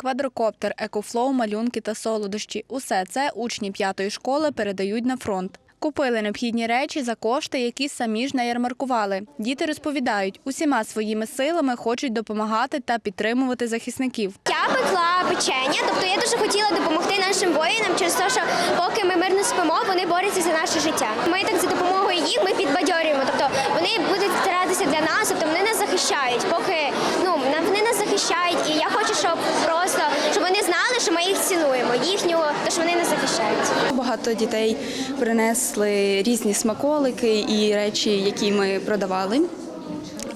Квадрокоптер, екофлоу, малюнки та солодощі. Усе це учні п'ятої школи передають на фронт. Купили необхідні речі за кошти, які самі ж не ярмаркували. Діти розповідають, усіма своїми силами хочуть допомагати та підтримувати захисників. Я пекла печення, тобто я дуже хотіла допомогти нашим воїнам через те, що поки ми мирно спимо, вони борються за наше життя. Ми так за допомогою їх ми підбадьорюємо. Тобто вони будуть старатися для нас, тобто вони нас захищають. Поки ну вони нас захищають, і я хочу, щоб вони знали, що ми їх цінуємо, їхню, то що вони нас захищають. Багато дітей принесли різні смаколики і речі, які ми продавали.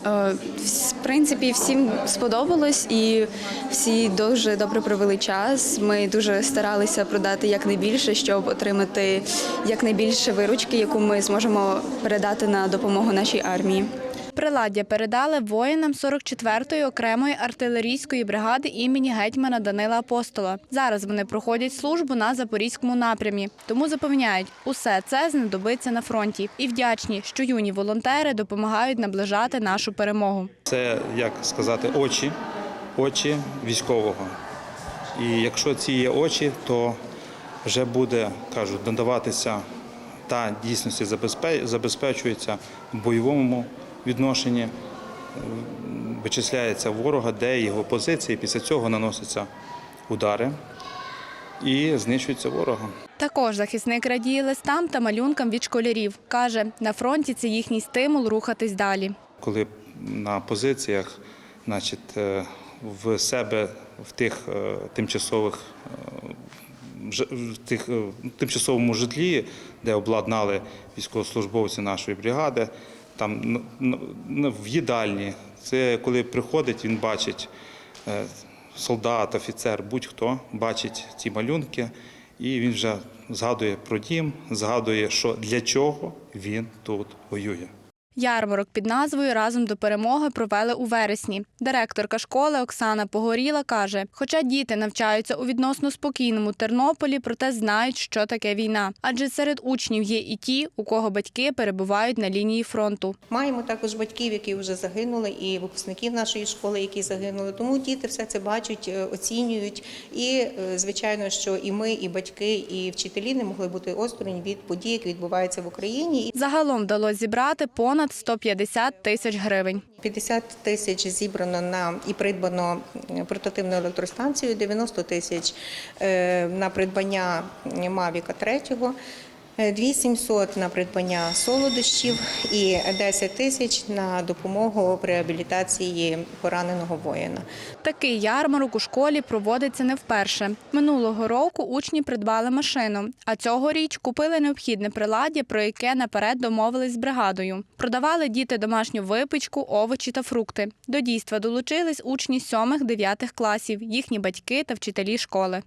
Е, В принципі, всім сподобалось і всі дуже добре провели час. Ми дуже старалися продати якнайбільше, щоб отримати якнайбільше виручки, яку ми зможемо передати на допомогу нашій армії. Приладдя передали воїнам 44-ї окремої артилерійської бригади імені гетьмана Данила Апостола. Зараз вони проходять службу на запорізькому напрямі. Тому запевняють, усе це знадобиться на фронті. І вдячні, що юні волонтери допомагають наближати нашу перемогу. Це, як сказати, очі, очі військового. І якщо ці є очі, то вже буде, кажуть, надаватися та дійсності забезпе- забезпечується бойовому відношенні, е, вичисляється ворога, де його позиції, після цього наносяться удари і знищується ворога. Також захисник радіє листам та малюнкам від школярів. Каже, на фронті це їхній стимул рухатись далі. коли на позиціях, значить, е, в себе в тих е, тимчасових в тих тимчасовому житлі, де обладнали військовослужбовці нашої бригади, там в їдальні. Це коли приходить, він бачить е, солдат, офіцер, будь-хто бачить ці малюнки, і він вже згадує про дім, згадує, що для чого він тут воює. Ярмарок під назвою Разом до перемоги провели у вересні. Директорка школи Оксана Погоріла каже: хоча діти навчаються у відносно спокійному Тернополі, проте знають, що таке війна. Адже серед учнів є і ті, у кого батьки перебувають на лінії фронту. Маємо також батьків, які вже загинули, і випускників нашої школи, які загинули. Тому діти все це бачать, е, оцінюють. І е, звичайно, що і ми, і батьки, і вчителі не могли бути осторонь від подій, які відбуваються в Україні. Загалом вдалося зібрати понад 150 тисяч гривень. 50 тисяч зібрано на і придбано портативну електростанцію, 90 тисяч е, на придбання Мавіка 3, 2700 на придбання солодощів і 10 тисяч на допомогу при реабілітації пораненого воїна. Такий ярмарок у школі проводиться не вперше. Минулого року учні придбали машину, а цьогоріч купили необхідне приладдя, про яке наперед домовились з бригадою. Продавали діти домашню випічку, овочі та фрукти. До дійства долучились учні 7-9 класів, їхні батьки та вчителі школи.